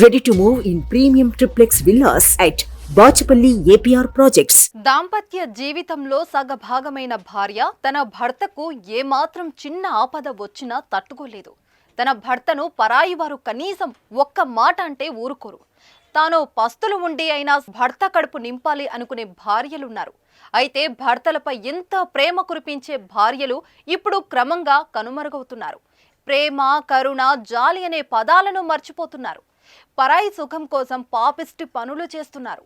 Ready to move in premium triplex villas at Bachupally APR projects దాంపత్య జీవితంలో సగభాగమైన భార్య తన భర్తకు ఏమాత్రం చిన్న ఆపద వచ్చినా తట్టుకోలేదు. తన భర్తను పరాయి వారు కనీసం ఒక్క మాట అంటే ఊరుకోరు. తాను పస్తులు ఉండి అయినా భర్త కడుపు నింపాలి అనుకునే భార్యలున్నారు. అయితే భర్తలపై ఎంత ప్రేమ కురిపించే భార్యలు ఇప్పుడు క్రమంగా కనుమరుగవుతున్నారు. ప్రేమ కరుణ జాలి అనే పదాలను మర్చిపోతున్నారు. పరాయి సుఖం కోసం పాపిస్ట్ పనులు చేస్తున్నారు.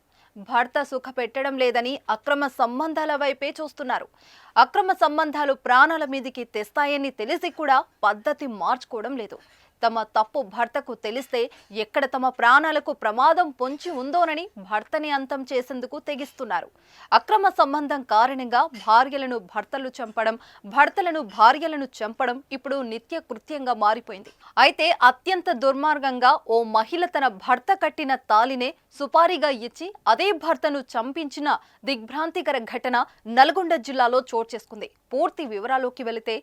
భర్త సుఖ పెట్టడం లేదని అక్రమ సంబంధాల వైపే చూస్తున్నారు. అక్రమ సంబంధాలు ప్రాణాల మీదికి తెస్తాయని తెలిసి కూడా పద్ధతి మార్చుకోవడం లేదు. తమ తప్పు భర్తకు తెలిస్తే ఎక్కడ తమ ప్రాణాలకు ప్రమాదం పొంచి ఉందోనని భర్తని అంతం చేసేందుకు తెగిస్తున్నారు. అక్రమ సంబంధం కారణంగా భార్యలను భర్తలు చంపడం భర్తలను భార్యలను చంపడం ఇప్పుడు నిత్య కృత్యంగా మారిపోయింది. అయితే అత్యంత దుర్మార్గంగా ఓ మహిళ తన భర్త కట్టిన తాలినే సుపారీగా ఇచ్చి అదే భర్తను చంపించిన దిగ్భ్రాంతికర ఘటన నల్గొండ జిల్లాలో చోటు చేసుకుంది. పూర్తి వివరాల్లోకి వెళితే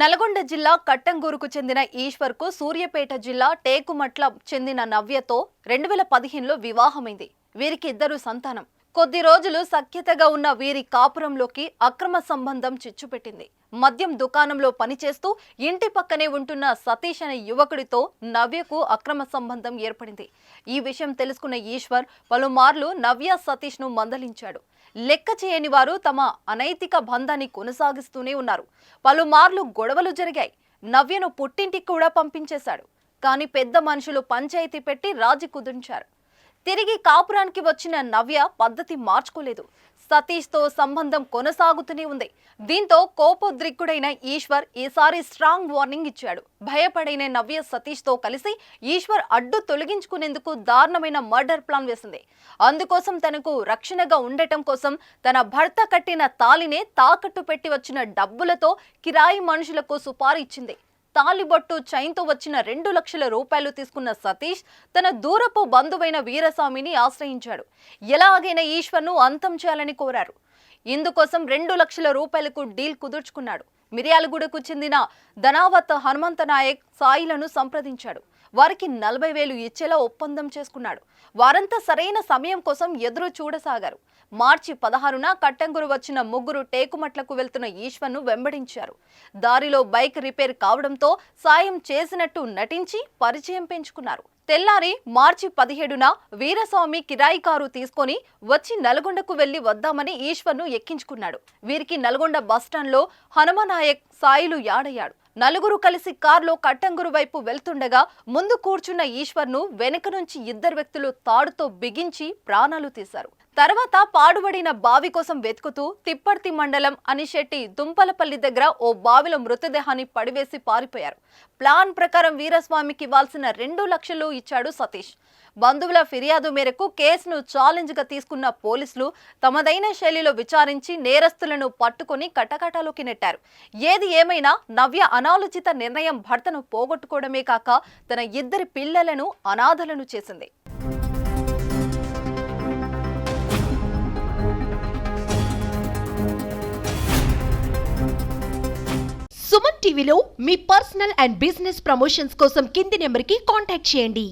నల్గొండ జిల్లా కట్టంగూరుకు చెందిన ఈశ్వర్కు సూర్యపేట జిల్లా టేకుమట్ల చెందిన నవ్యతో రెండు వేల పదిహేనులో వివాహమైంది. వీరికి ఇద్దరు సంతానం. కొద్ది రోజులు సఖ్యతగా ఉన్న వీరి కాపురంలోకి అక్రమ సంబంధం చిచ్చుపెట్టింది. మద్యం దుకాణంలో పనిచేస్తూ ఇంటి పక్కనే ఉంటున్న సతీష్ అనే యువకుడితో నవ్యకు అక్రమ సంబంధం ఏర్పడింది. ఈ విషయం తెలుసుకున్న ఈశ్వర్ పలుమార్లు నవ్య సతీష్ను మందలించాడు. లెక్క చేయని వారు తమ అనైతిక బంధాన్ని కొనసాగిస్తూనే ఉన్నారు. పలుమార్లు గొడవలు జరిగాయి. నవ్యను పుట్టింటికి కూడా పంపించేశాడు. కానీ పెద్ద మనుషులు పంచాయతీ పెట్టి రాజీ కుదించారు. తిరిగి కాపురానికి వచ్చిన నవ్య పద్ధతి మార్చుకోలేదు. సతీష్తో సంబంధం కొనసాగుతూనే ఉంది. దీంతో కోపోద్రిక్తుడైన ఈశ్వర్ ఈసారి స్ట్రాంగ్ వార్నింగ్ ఇచ్చాడు. భయపడైన నవ్య సతీష్తో కలిసి ఈశ్వర్ అడ్డు తొలగించుకునేందుకు దారుణమైన మర్డర్ ప్లాన్ వేసింది. అందుకోసం తనకు రక్షణగా ఉండటం కోసం తన భర్త కట్టిన తాలినే తాకట్టు పెట్టి వచ్చిన డబ్బులతో కిరాయి మనుషులకు సుపారీ ఇచ్చింది. తాలిబట్టు చైన్తో వచ్చిన రెండు లక్షల రూపాయలు తీసుకున్న సతీష్ తన దూరపు బంధువైన వీరస్వామిని ఆశ్రయించాడు. ఎలాగైనా ఈశ్వర్ను అంతం చేయాలని కోరారు. ఇందుకోసం రెండు లక్షల రూపాయలకు డీల్ కుదుర్చుకున్నాడు. మిర్యాలగూడకు చెందిన ధనావత్ హనుమంత నాయక్ సాయిలను సంప్రదించాడు. వారికి నలభై వేలు ఇచ్చేలా ఒప్పందం చేసుకున్నాడు. వారంతా సరైన సమయం కోసం ఎదురు చూడసాగారు. మార్చి పదహారున కట్టంగురు వచ్చిన ముగ్గురు టేకుమట్లకు వెళ్తున్న ఈశ్వర్ను వెంబడించారు. దారిలో బైక్ రిపేర్ కావడంతో సాయం చేసినట్టు నటించి పరిచయం పెంచుకున్నారు. తెల్లారి మార్చి పదిహేడున వీరస్వామి కిరాయి కారు తీసుకొని వచ్చి నల్గొండకు వెళ్ళి వద్దామని ఈశ్వర్ను ఎక్కించుకున్నాడు. వీరికి నల్గొండ బస్టాండ్లో హనుమనాయక్ సాయిలు యాడయ్యాడు. నలుగురు కలిసి కారులో కట్టంగురు వైపు వెళ్తుండగా ముందు కూర్చున్న ఈశ్వర్ను వెనుక నుంచి ఇద్దరు వ్యక్తులు తాడుతో బిగించి ప్రాణాలు తీశారు. తర్వాత పాడుబడిన బావి కోసం వెతుకుతూ తిప్పర్తి మండలం అనిశెట్టి దుంపలపల్లి దగ్గర ఓ బావిలో మృతదేహాన్ని పడివేసి పారిపోయారు. ప్లాన్ ప్రకారం వీరస్వామికి ఇవ్వాల్సిన రెండు లక్షలు ఇచ్చాడు సతీష్. బంధువుల ఫిర్యాదు మేరకు కేసును ఛాలెంజ్గా తీసుకున్న పోలీసులు తమదైన శైలిలో విచారించి నేరస్తులను పట్టుకొని కటకటాలోకి నెట్టారు. ఏది ఏమైనా నవ్య అనాలోచిత నిర్ణయం భర్తను పోగొట్టుకోవడమే కాక తన ఇద్దరి పిల్లలను అనాథలను చేసింది. సుమన్ టీవీలో మీ పర్సనల్ అండ్ బిజినెస్ ప్రమోషన్స్ కోసం కింది నెంబర్కి కాంటాక్ట్ చేయండి.